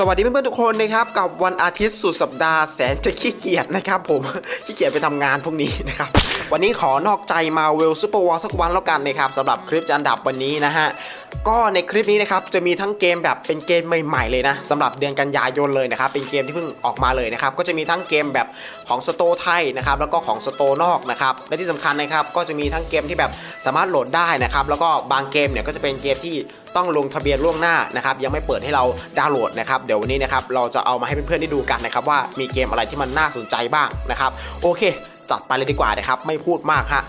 สวัสดีเพื่อนๆทุกคนนะครับกับวันอาทิตย์สุดสัปดาห์แสนจะขี้เกียจนะครับผมขี้เกียจไปทำงานพวกนี้นะครับ วันนี้ขอนอกใจมาเวลซูเปอร์วอลสักวันแล้วกันนะครับสำหรับคลิปจะอันดับวันนี้นะฮะก็ในคลิปนี้นะครับจะมีทั้งเกมแบบเป็นเกมใหม่ๆเลยนะสำหรับเดือนกันยายนเลยนะครับเป็นเกมที่เพิ่งออกมาเลยนะครับก็จะมีทั้งเกมแบบของสโตไทยนะครับแล้วก็ของสโตนอกนะครับและที่สำคัญนะครับก็จะมีทั้งเกมที่แบบสามารถโหลดได้นะครับแล้วก็บางเกมเนี่ยก็จะเป็นเกมที่ต้องลงทะเบียนล่วงหน้านะครับยังไม่เปิดให้เราดาวน์โหลดนะครับเดี๋ยววันนี้นะครับเราจะเอามาให้เพื่อนๆได้ดูกันนะครับว่ามีเกมอะไรที่มันน่าสนใจบ้างนะครับโอเค จัดไปเลยดีกว่านะครับ ไม่พูดมากฮะ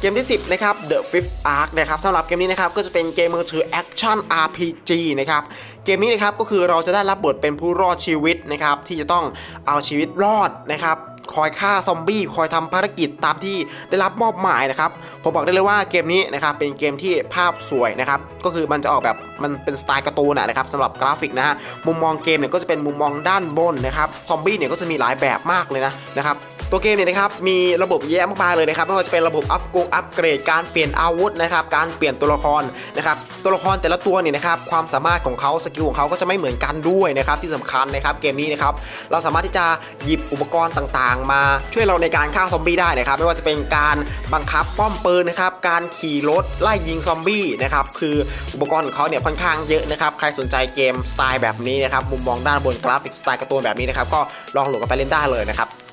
เกมที่ 10 นะครับ The Fifth Arc นะครับสำหรับเกมนี้นะครับก็จะเป็นเกมมือถือ Action RPG นะครับเกมนี้นะครับก็คือเราจะได้รับบทเป็นผู้รอดชีวิตนะครับที่จะต้องเอาชีวิตรอดนะครับ คอยฆ่าซอมบี้คอยทำภารกิจตามที่ได้รับมอบหมายนะครับผมบอกได้เลยว่าเกมนี้นะครับเป็นเกมที่ภาพสวยนะครับก็คือมันจะออกแบบมันเป็นสไตล์การ์ตูนนะครับสำหรับกราฟิกนะฮะมุมมองเกมเนี่ยก็จะเป็นมุมมองด้านบนนะครับซอมบี้เนี่ยก็จะมีหลายแบบมากเลยนะนะครับ ตัวเกมเนี่ยนะครับมีระบบเยอะมากมายเลยนะครับไม่ว่าจะเป็นระบบอัพกงอัพเกรดการเปลี่ยนอาวุธนะครับการเปลี่ยนตัวละครนะครับตัวละครแต่ละตัวเนี่ยนะครับความสามารถของเขาสกิลของเขาก็จะไม่เหมือนกันด้วยนะครับที่สำคัญนะครับเกมนี้นะครับเราสามารถที่จะหยิบอุปกรณ์ต่างๆ มาช่วยเราในการฆ่าซอมบี้ได้นะครับไม่ว่าจะเป็นการบังคับป้อมปืนนะครับการขี่รถไล่ยิงซอมบี้นะครับคืออุปกรณ์ของเขาเนี่ยค่อนข้างเยอะนะครับใครสนใจเกมสไตล์แบบนี้นะครับมุมมองด้านบนกราฟิกสไตล์การ์ตูนแบบนี้นะครับก็ลองโหลดกันไปเล่นได้เลยนะครับ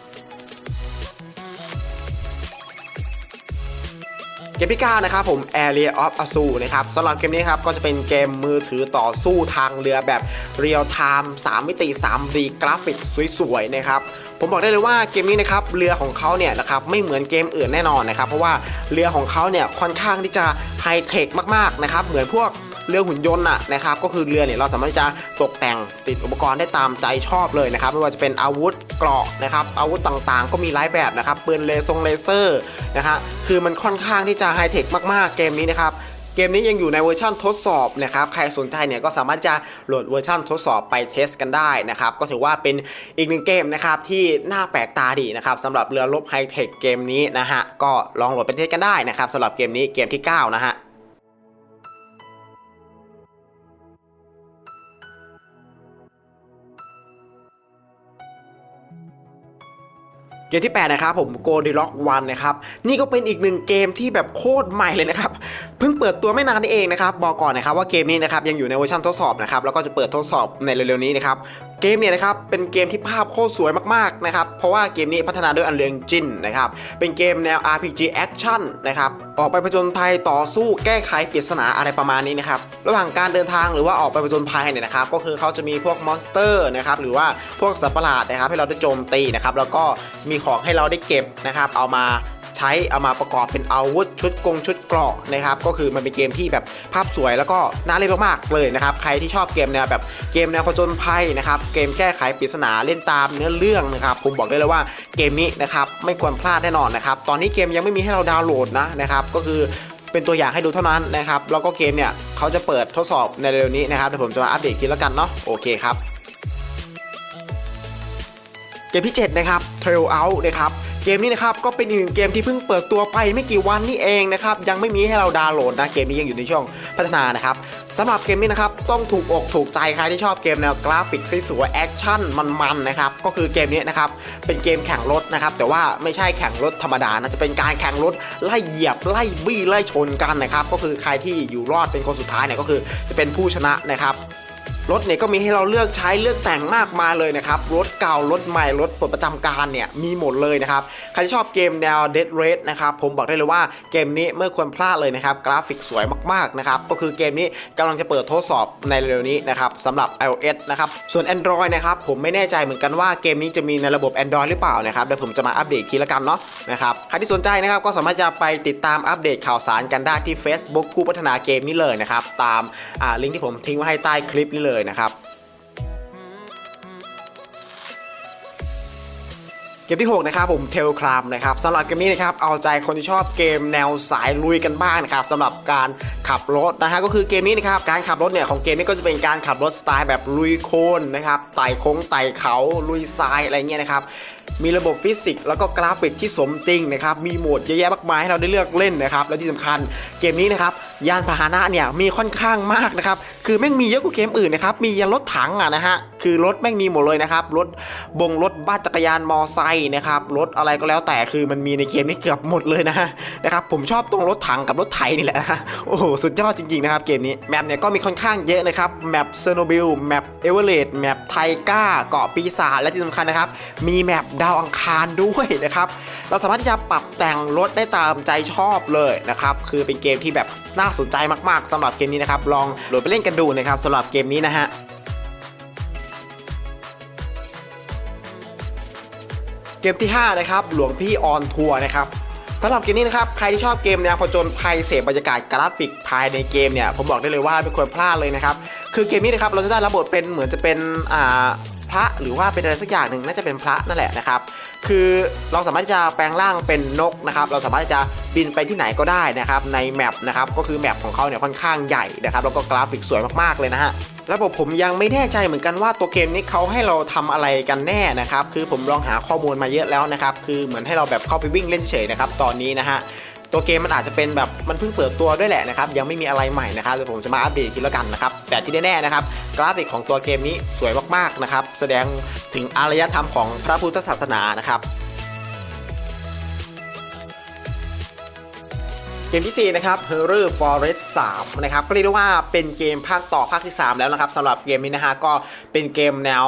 กมที่9นะครับผม Area of a z u นะครับสำหรับเกมนี้ครับก็จะเป็นเกมมือถือต่อสู้ทางเรือแบบเรียลไทม์3มิติ 3D กราฟิกสวยๆนะครับผมบอกได้เลยว่าเกมนี้นะครับเรือของเขาเนี่ยนะครับไม่เหมือนเกมอื่นแน่นอนนะครับเพราะว่าเรือของเขาเนี่ยค่อนข้างที่จะไฮเทคมากๆนะครับเหมือนพวก เรือหุ่นยนต์อะนะครับก็คือเรือเนี่ยเราสามารถจะตกแต่งติดอุปกรณ์ได้ตามใจชอบเลยนะครับไม่ว่าจะเป็นอาวุธเกราะนะครับอาวุธต่างๆ ก็มีหลายแบบนะครับปืนเลซงเลเซอร์นะฮะคือมันค่อนข้างที่จะไฮเทคมากๆเกมนี้นะครับเกมนี้ยังอยู่ในเวอร์ชันทดสอบนะครับ ใครสนใจเนี่ยก็สามารถจะโหลดเวอร์ชันทดสอบไปเทสกันได้นะครับ ก็ถือว่าเป็นอีกหนึ่งเกมนะครับที่น่าแปลกตาดีนะครับสำหรับเรือรบไฮเทคเกมนี้นะฮะ ก็ลองโหลดไปเทสกันได้นะครับสำหรับเกมนี้เกมที่ 9 นะฮะ เกมที่ 8 นะครับผม g o d i l o c k One นะครับ นี่ก็เป็นอีกหนึ่งเกมที่แบบโคตรใหม่เลยนะครับ เพิ่งเปิดตัวไม่นานนี่เองนะครับบอกก่อนนะครับว่าเกมนี้นะครับยังอยู่ในเวอร์ชันทดสอบนะครับแล้วก็จะเปิดทดสอบในเร็วๆนี้นะครับเกมเนี่ยนะครับเป็นเกมที่ภาพโคตรสวยมากๆนะครับเพราะว่าเกมนี้พัฒนาด้วย Unreal Engine นะครับเป็นเกมแนว RPG Action นะครับออกไปผจญภัยต่อสู้แก้ไขปริศนาอะไรประมาณนี้นะครับระหว่างการเดินทางหรือว่าออกไปผจญภัยเนี่ยนะครับก็คือเขาจะมีพวกมอนสเตอร์นะครับหรือว่าพวกสัตว์ประหลาดนะครับให้เราได้โจมตีนะครับแล้วก็มีของให้เราได้เก็บนะครับเอามา ใช้เอามาประกอบเป็นอาวุธชุดกงชุดเกราะนะครับก็คือมันเป็นเกมที่แบบภาพสวยแล้วก็น่าเล่นมากๆเลยนะครับใครที่ชอบเกมแนวแบบเกมแนวผจญภัยนะครับเกมแก้ไขปริศนาเล่นตามเนื้อเรื่องนะครับผมบอกได้เลยว่าเกมนี้นะครับไม่ควรพลาดแน่นอนนะครับตอนนี้เกมยังไม่มีให้เราดาวน์โหลดนะนะครับก็คือเป็นตัวอย่างให้ดูเท่านั้นนะครับแล้วก็เกมเนี่ยเขาจะเปิดทดสอบในเร็วนี้นะครับเดี๋ยวผมจะมาอัปเดตกทีแล้วกันเนาะโอเคครับเกมที่7นะครับ Trail Out นะครับ เกมนี้นะครับก็เป็นอีกหนึ่งเกมที่เพิ่งเปิดตัวไปไม่กี่วันนี่เองนะครับยังไม่มีให้เราดาวน์โหลดนะเกมนี้ยังอยู่ในช่วงพัฒนานะครับสำหรับเกมนี้นะครับต้องถูกอกถูกใจใครที่ชอบเกมแนวกราฟิกสวยๆแอคชั่นมันๆนะครับก็คือเกมนี้นะครับเป็นเกมแข่งรถนะครับแต่ว่าไม่ใช่แข่งรถธรรมดานะจะเป็นการแข่งรถไล่เหยียบไล่บี้ไล่ชนกันนะครับก็คือใครที่อยู่รอดเป็นคนสุดท้ายเนี่ยก็คือจะเป็นผู้ชนะนะครับ รถเนี่ยก็มีให้เราเลือกใช้เลือกแต่งมากมายเลยนะครับ รถเก่ารถใหม่รถปลดประจำการเนี่ยมีหมดเลยนะครับ ใครที่ชอบเกมแนว Dead Race นะครับผมบอกได้เลยว่าเกมนี้ไม่ควรพลาดเลยนะครับ กราฟิกสวยมากๆนะครับ ก็คือเกมนี้กำลังจะเปิดทดสอบในเร็วนี้นะครับสำหรับ iOS นะครับ ส่วน Android นะครับผมไม่แน่ใจเหมือนกันว่าเกมนี้จะมีในระบบ Android หรือเปล่านะครับเดี๋ยวผมจะมาอัปเดตทีละกันเนาะนะครับใครที่สนใจนะครับก็สามารถจะไปติดตามอัปเดตข่าวสารกันได้ที่ Facebook ผู้พัฒนาเกมนี้เลยนะครับตามลิงก์ที่ผมทิ้งไว้ให้ใต้คลิปนี้เลยนะครับเกมที่ 6 นะครับผมเทลครามนะครับสำหรับเกมนี้นะครับเอาใจคนที่ชอบเกมแนวสายลุยกันบ้างนะครับสำหรับการขับรถนะฮะก็คือเกมนี้นะครับการขับรถเนี่ยของเกมนี้ก็จะเป็นการขับรถสไตล์แบบลุยโคนนะครับไต่โค้งไต่เขาลุยทรายอะไรเงี้ยนะครับ มีระบบฟิสิกส์แล้วก็กราฟิกที่สมจริงนะครับ มีโหมดเยอะแยะมากมายให้เราได้เลือกเล่นนะครับ และที่สำคัญเกมนี้นะครับยานพาหนะเนี่ยมีค่อนข้างมากนะครับ คือแม่งมีเยอะกว่าเกมอื่นนะครับ มียันรถถังอะนะฮะ คือรถแม่งมีหมดเลยนะครับ รถบงรถบ้านจักรยานมอไซค์นะครับ รถอะไรก็แล้วแต่ คือมันมีในเกมนี้เกือบหมดเลยนะฮะนะครับ ผมชอบตรงรถถังกับรถไถนี่แหละนะฮะโอ้โห สุดยอดจริงๆนะครับเกมนี้ แมปเนี่ยก็มีค่อนข้างเยอะนะครับ แมปเซโนบิล แมปเอเวอเรสต์แมปไทก้า เกาะปีศาจ และที่สำคัญนะครับ มีแมปดาวอังคารด้วยนะครับ เราสามารถที่จะปรับแต่งรถได้ตามใจชอบเลยนะครับ คือเป็นเกมที่แบบน่าสนใจมากๆสำหรับเกมนี้นะครับ ลองโหลดไปเล่นกันดูนะครับสำหรับเกมนี้นะฮะเกมที่ 5 นะครับ หลวงพี่ออนทัวร์นะครับสำหรับเกมนี้นะครับ ใครที่ชอบเกมแนวผจญภัยเสพบรรยากาศกราฟิกภายในเกมเนี่ย ผมบอกได้เลยว่าไม่ควรพลาดเลยนะครับ คือเกมนี้นะครับ เราจะได้รับบทเป็นเหมือนจะเป็น อ่า พระหรือว่าเป็นอะไรสักอย่างหนึ่งน่าจะเป็นพระนั่นแหละนะครับคือเราสามารถจะแปลงร่างเป็นนกนะครับเราสามารถจะบินไปที่ไหนก็ได้นะครับในแมปนะครับก็คือแมปของเขาเนี่ยค่อนข้างใหญ่นะครับแล้วก็กราฟิกสวยมากๆเลยนะฮะแล้วผมผมยังไม่แน่ใจเหมือนกันว่าตัวเกมนี้เขาให้เราทำอะไรกันแน่นะครับคือผมลองหาข้อมูลมาเยอะแล้วนะครับคือเหมือนให้เราแบบเข้าไปวิ่งเล่นเฉยนะครับตอนนี้นะฮะ ตัวเกมมันอาจจะเป็นแบบมันเพิ่งเปิดตัวด้วยแหละนะครับยังไม่มีอะไรใหม่นะครับเดี๋ยวผมจะมาอัปเดตกทีแล้วกันนะครับแต่ที่แน่ๆนะครับกราฟิกของตัวเกมนี้สวยมากๆนะครับแสดงถึงอารยธรรมของพระพุทธศาสนานะครับเกมที่ 4 นะครับ Horror Forest 3 นะครับ ก็เรียกได้ว่าเป็นเกมภาคต่อภาคที่ 3 แล้วนะครับสำหรับเกมนี้นะฮะก็เป็นเกมแนว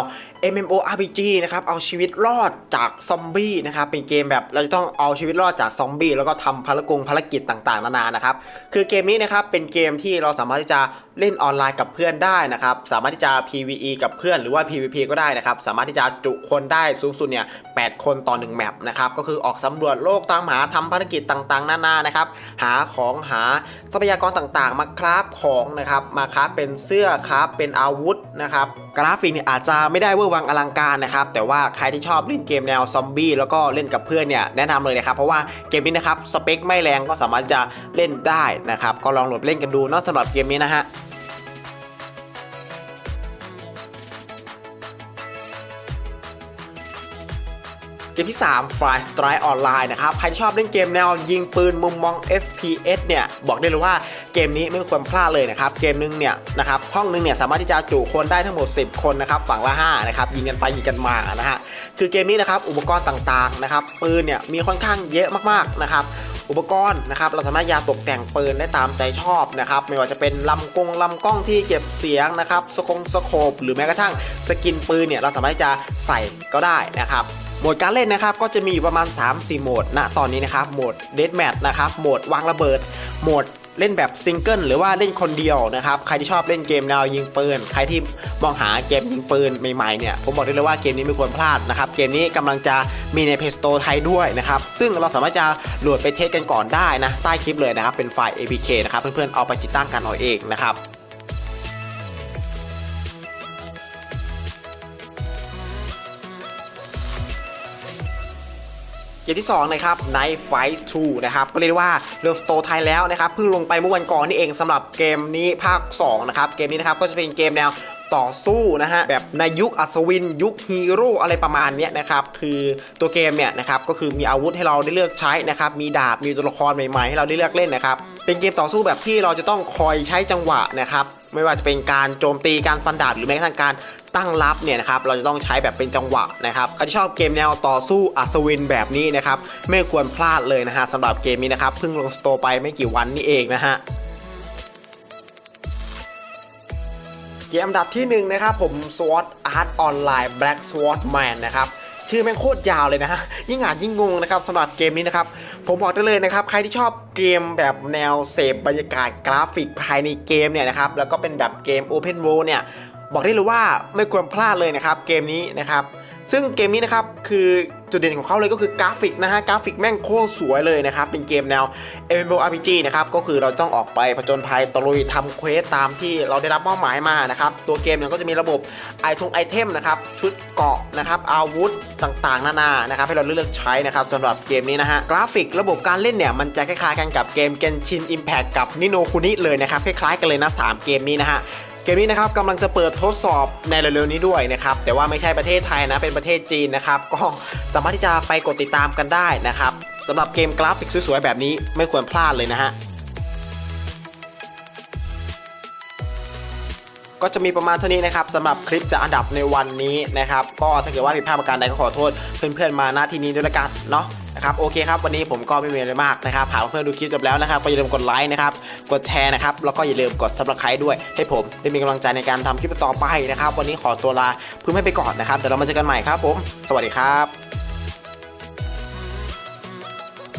MMORPG นะครับเอาชีวิตรอดจากซอมบี้นะครับเป็นเกมแบบเราจะต้องเอาชีวิตรอดจากซอมบี้แล้วก็ทำภารกงภารกิจต่างๆ นานานะครับคือเกมนี้นะครับเป็นเกมที่เราสามารถที่จะเล่นออนไลน์กับเพื่อนได้นะครับสามารถที่จะ PVE กับเพื่อนหรือว่า PVP ก็ได้นะครับสามารถที่จะจุคนได้สูงสุดเนี่ย8คนต่อ 1 แมปนะครับก็คือออกสำรวจโลกตามหาทำภารกิจต่างๆ นานานะครับหาของหาทรัพยากรต่างๆ มาคราฟของนะครับมาคราฟเป็นเสื้อคราฟเป็นอาวุธนะครับ กราฟิกเนี่ยอาจจะไม่ได้เวอร์วังอลังการนะครับแต่ว่าใครที่ชอบเล่นเกมแนวซอมบี้แล้วก็เล่นกับเพื่อนเนี่ยแนะนำเลยนะครับเพราะว่าเกมนี้นะครับสเปคไม่แรงก็สามารถจะเล่นได้นะครับก็ลองโหลดเล่นกันดูนอกสำหรับเกมนี้นะฮะ เกมที่ 3 Fire Strike Online นะครับใครชอบเล่นเกมแนวยิงปืนมุมมอง FPS เนี่ยบอกได้เลยว่าเกมนี้ไม่ควรพลาดเลยนะครับเกมนึงเนี่ยนะครับห้องนึงเนี่ยสามารถที่จะจุคนได้ทั้งหมด 10 คนนะครับฝั่งละ5นะครับยิงกันไปยิงกันมานะฮะคือเกมนี้นะครับอุปกรณ์ต่างๆนะครับปืนเนี่ยมีค่อนข้างเยอะมากๆนะครับอุปกรณ์นะครับเราสามารถยาตกแต่งปืนได้ตามใจชอบนะครับไม่ว่าจะเป็นลำกงลำกล้องที่เก็บเสียงนะครับสกงสโคปหรือแม้กระทั่งสกินปืนเนี่ยเราสามารถจะใส่ก็ได้นะครับ โหมดการเล่นนะครับก็จะมีอยู่ประมาณ 3-4 โหมดณตอนนี้นะครับโหมดเด a แมทนะครับโหมดวางระเบิดโหมดเล่นแบบซิงเกิลหรือว่าเล่นคนเดียวนะครับ ใครที่ชอบเล่นเกมแนวยิงปืน ใครที่มองหาเกมยิงปืนใหม่ๆเนี่ย ผมบอกได้เลยว่าเกมนี้ไม่ควรพลาดนะครับ เกมนี้กำลังจะมีใน Play Store ไทยด้วยนะครับ ซึ่งเราสามารถจะโหลดไปเทสกันก่อนได้นะ ใต้คลิปเลยนะครับ เป็นไฟล์ APK นะครับ เพื่อนๆเอาไปติดตั้งกันเอาเองนะครับ ตที่2นะครับ Night Fight 2นะครับก็เรียกว่าเริ่มสโตไทยแล้วนะครับเพิ่งลงไปเมื่อวันก่อนนี่เองสำหรับเกมนี้ภาค2นะครับเกมนี้นะครับก็จะเป็นเกมแนว ต่อสู้นะฮะแบบในยุคอัศวิน ยุคฮีโร่อะไรประมาณนี้นะครับคือตัวเกมเนี่ยนะครับก็คือมีอาวุธให้เราได้เลือกใช้นะครับมีดาบมีตัวละครใหม่ๆให้เราได้เลือกเล่นนะครับเป็นเกมต่อสู้แบบที่เราจะต้องคอยใช้จังหวะนะครับไม่ว่าจะเป็นการโจมตีการฟันดาบหรือแม้กระทั่งการตั้งรับเนี่ยนะครับเราจะต้องใช้แบบเป็นจังหวะนะครับใครที่ชอบเกมแนวต่อสู้อัศวินแบบนี้นะครับไม่ควรพลาดเลยนะฮะสำหรับเกมนี้นะครับเพิ่งลงสโตร์ไปไม่กี่วันนี่เองนะฮะ เกมอันดับที่1นะครับผม SWORD Art Online Black Sword Man นะครับชื่อแม่งโคตรยาวเลยนะฮะยิ่งอ่านยิ่งงงนะครับสำหรับเกมนี้นะครับ ผมบอกได้เลยนะครับ ใครที่ชอบเกมแบบแนวเสพบรรยากาศกราฟิกภายในเกมเนี่ยนะครับแล้วก็เป็นแบบเกม Open World เนี่ยบอกได้เลยว่าไม่ควรพลาดเลยนะครับเกมนี้นะครับ ซึ่งเกมนี้นะครับคือจุดเด่นของเขาเลยก็คือกราฟิกนะฮะกราฟิกแม่งโคตรสวยเลยนะครับ เป็นเกมแนว MMORPG นะครับ ก็คือเราต้องออกไปผจญภัยตะลุยทำเควสตามที่เราได้รับมอบหมายมานะครับ ตัวเกมเนี่ยก็จะมีระบบไอทงไอเทมนะครับ ชุดเกาะนะครับ อาวุธต่างๆ นานานะครับ ให้เราเลือกใช้นะครับสำหรับเกมนี้นะฮะกราฟิกระบบการเล่นเนี่ยมันจะคล้ายๆกันกับเกม Genshin Impact กับ Nino Kuni เลยนะครับคล้ายๆกันเลยนะสามเกมนี้นะฮะ เกมนี้นะครับกำลังจะเปิดทดสอบในเร็วๆนี้ด้วยนะครับ แต่ว่าไม่ใช่ประเทศไทยนะ เป็นประเทศจีนนะครับ ก็สามารถที่จะไปกดติดตามกันได้นะครับสำหรับเกมกราฟิกสวยๆแบบนี้ไม่ควรพลาดเลยนะฮะ ก็จะมีประมาณเท่านี้นะครับสำหรับคลิปจะอันดับในวันนี้นะครับก็ถ้าเกิดว่าผิดพลาดประการใดก็ขอโทษเพื่อนๆมาณที่นี้ด้วยละกันเนาะนะครับโอเคครับวันนี้ผมก็ไม่มีอะไรมากนะครับหากเพื่อนดูคลิปจบแล้วนะครับก็อย่าลืมกดไลค์นะครับกดแชร์นะครับแล้วก็อย่าลืมกด subscribe ด้วย ให้ผมได้มีกำลังใจในการทำคลิปต่อไปนะครับ วันนี้ขอตัวลาเพื่อนไม่ไปก่อนนะครับเดี๋ยวเรามาเจอกันใหม่ครับผม สวัสดีครับ